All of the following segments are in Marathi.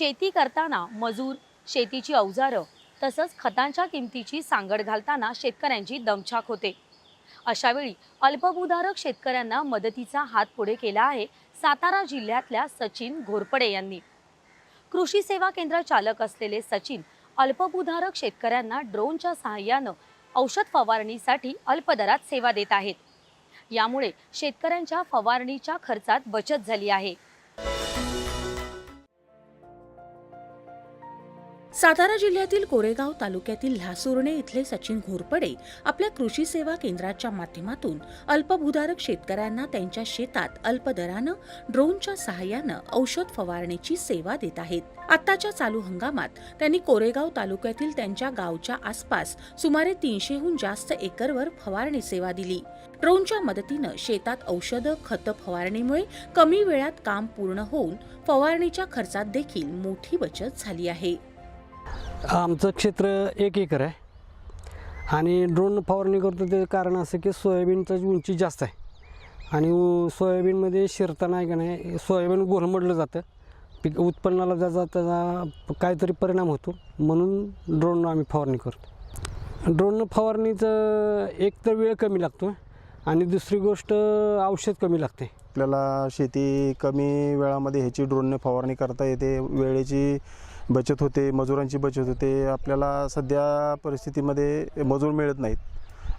शेती करताना मजूर शेतीची अवजारं तसंच खतांच्या किमतीची सांगड घालताना शेतकऱ्यांची दमछाक होते. अशावेळी अल्पभूधारक शेतकऱ्यांना मदतीचा हात पुढे केला आहे सातारा जिल्ह्यातल्या सचिन घोरपडे यांनी. कृषी सेवा केंद्र चालक असलेले सचिन अल्पभूधारक शेतकऱ्यांना ड्रोनच्या सहाय्यानं औषध फवारणीसाठी अल्पदरात सेवा देत आहेत. यामुळे शेतकऱ्यांच्या फवारणीच्या खर्चात बचत झाली आहे. सातारा जिल्ह्यातील कोरेगाव तालुक्यातील लासुर्णे इथले सचिन घोरपडे आपल्या कृषी सेवा केंद्राच्या माध्यमातून अल्पभूधारक शेतकऱ्यांना त्यांच्या शेतात अल्पदरानं ड्रोनच्या सहाय्यानं औषध फवारणीची सेवा देत आहेत. आत्ताच्या चालू हंगामात त्यांनी कोरेगाव तालुक्यातील त्यांच्या गावच्या आसपास सुमारे तीनशेहून जास्त एकरवर फवारणी सेवा दिली. ड्रोनच्या मदतीनं शेतात औषधं खतं फवारणीमुळे कमी वेळात काम पूर्ण होऊन फवारणीच्या खर्चात देखील मोठी बचत झाली आहे. आमचं क्षेत्र एक एकर आहे. आणि ड्रोन फवारणी करतो ते कारण असं की सोयाबीनचं उंची जास्त आहे. आणि सोयाबीनमध्ये शिरताना आहे का नाही सोयाबीन गोलमडलं जातं. पीक उत्पन्नाला त्याचा त्याचा काहीतरी परिणाम होतो. म्हणून ड्रोन आम्ही फवारणी करतो. ड्रोन फवारणीचं एक तर वेळ कमी लागतो आणि दुसरी गोष्ट औषध कमी लागते. आपल्याला शेती कमी वेळामध्ये ह्याची ड्रोनने फवारणी करता येते. वेळेची बचत होते मजुरांची बचत होते आपल्याला सध्या परिस्थितीमध्ये मजूर मिळत नाहीत.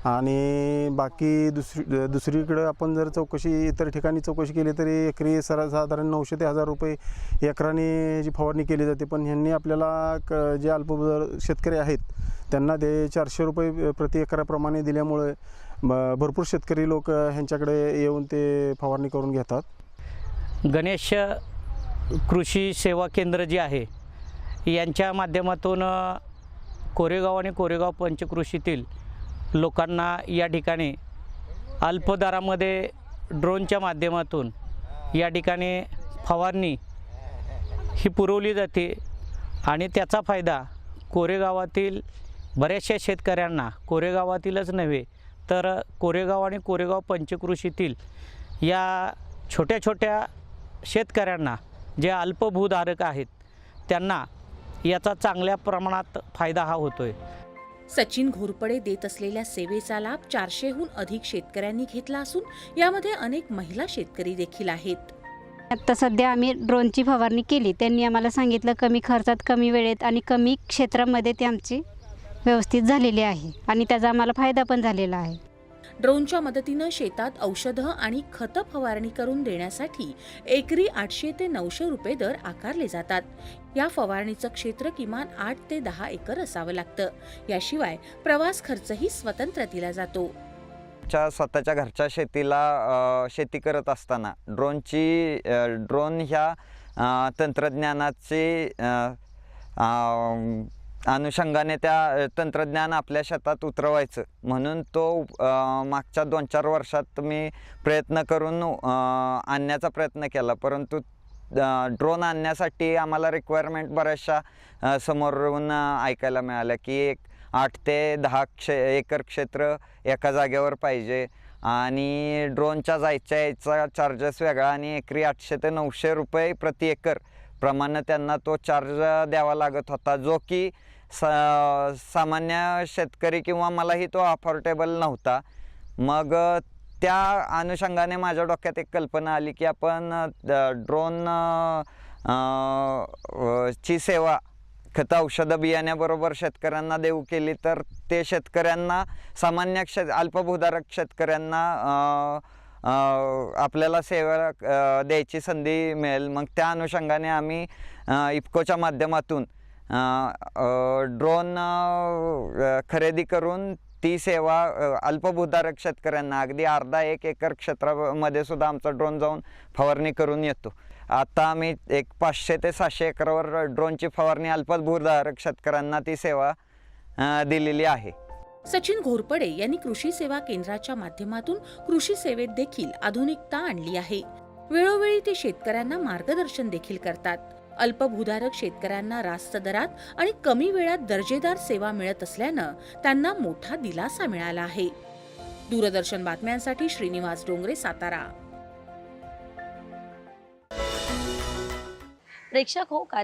आणि बाकी दुसरी दुसरीकडं आपण जर चौकशी इतर ठिकाणी चौकशी केली तरी एकरी सरा साधारण नऊशे ते हजार रुपये एकराने जी फवारणी केली जाते पण ह्यांनी आपल्याला क जे अल्पभूधार शेतकरी आहेत त्यांना ते चारशे रुपये प्रति एकराप्रमाणे दिल्यामुळे ब- भरपूर शेतकरी लोक ह्यांच्याकडे येऊन ते फवारणी करून घेतात. गणेश कृषी सेवा केंद्र जे आहे यांच्या माध्यमातून कोरेगाव आणि कोरेगाव पंचकृषीतील लोकांना या ठिकाणी अल्प दरामध्ये ड्रोनच्या माध्यमातून या ठिकाणी फवारणी ही पुरवली जाते. आणि त्याचा फायदा कोरेगावातील बऱ्याचशा शेतकऱ्यांना कोरेगावातीलच नव्हे तर कोरेगाव आणि कोरेगाव पंचकृषीतील या छोट्या छोट्या शेतकऱ्यांना जे अल्पभूधारक आहेत त्यांना याचा चांगल्या प्रमाणात फायदा हा होतो आहे सचिन घोरपडे देत असलेल्या सेवेचा लाभ चारशेहून अधिक शेतकऱ्यांनी घेतला असून यामध्ये अनेक महिला शेतकरी देखील आहेत. आता सध्या आम्ही ड्रोनची फवारणी केली. त्यांनी आम्हाला सांगितलं कमी खर्चात कमी वेळेत आणि कमी क्षेत्रामध्ये ती आमची व्यवस्थित झालेली आहे आणि त्याचा आम्हाला फायदा पण झालेला आहे. ड्रोनच्या मदतीनं शेतात औषधं आणि खतं फवारणी करून देण्यासाठी एकरी आठशे ते नऊशे रुपये दर आकारले जातात. या फवारणीचं क्षेत्र किमान आठ ते दहा एकर असावं लागतं. याशिवाय प्रवास खर्चही स्वतंत्र दिला जातो. च्या स्वतःच्या घरच्या शेतीला शेती करत असताना ड्रोनची ड्रोन ह्या तंत्रज्ञानाचे तंत्रज्ञानाची अनुषंगाने त्या तंत्रज्ञान आपल्या शेतात उतरवायचं. म्हणून तो मागच्या दोन चार वर्षात मी प्रयत्न करून आणण्याचा प्रयत्न केला. परंतु ड्रोन आणण्यासाठी आम्हाला रिक्वायरमेंट बऱ्याचशा समोरून ऐकायला मिळाल्या की एक आठ ते दहा क्षे एकर क्षेत्र एका जागेवर पाहिजे. आणि ड्रोनच्या जायच्या यायचा चार्जेस वेगळा आणि एकरी आठशे ते नऊशे रुपये प्रति एकर प्रमाणे त्यांना तो चार्ज द्यावा लागत होता जो की सा सामान्य शेतकरी किंवा मलाही तो अफोर्डेबल नव्हता. मग त्या अनुषंगाने माझ्या डोक्यात एक कल्पना आली की आपण ड्रोन ची सेवा खतं औषधं बियाण्याबरोबर शेतकऱ्यांना देऊ केली तर ते शेतकऱ्यांना सामान्य शेत अल्पभूधारक शेतकऱ्यांना आपल्याला सेवा द्यायची संधी मिळेल. मग त्या अनुषंगाने आम्ही इफ्कोच्या इफकोच्या माध्यमातून ड्रोन खरेदी करून ती सेवा अल्पभूधारक शेतकऱ्यांना अगदी अर्धा एक एकर क्षेत्रामध्ये सुद्धा आमचा ड्रोन जाऊन फवारणी करून येतो. आता आम्ही एक पाचशे ते सहाशे एकरवर ड्रोनची फवारणी अल्पभूधारक शेतकऱ्यांना ती सेवा दिलेली आहे. सचिन घोरपडे यांनी कृषी सेवा केंद्राच्या माध्यमातून कृषी सेवेत देखील आधुनिकता आणली आहे. वेळोवेळी ते शेतकऱ्यांना मार्गदर्शन देखील करतात. अल्पभूधारक शेतकऱ्यांना रास्त दरात आणि कमी वेळात दर्जेदार सेवा मिळत असल्यानं त्यांना मोठा दिलासा मिळाला आहे. दूरदर्शन बातम्यांसाठी श्रीनिवास डोंगरे सातारा. प्रेक्षक हो कार्य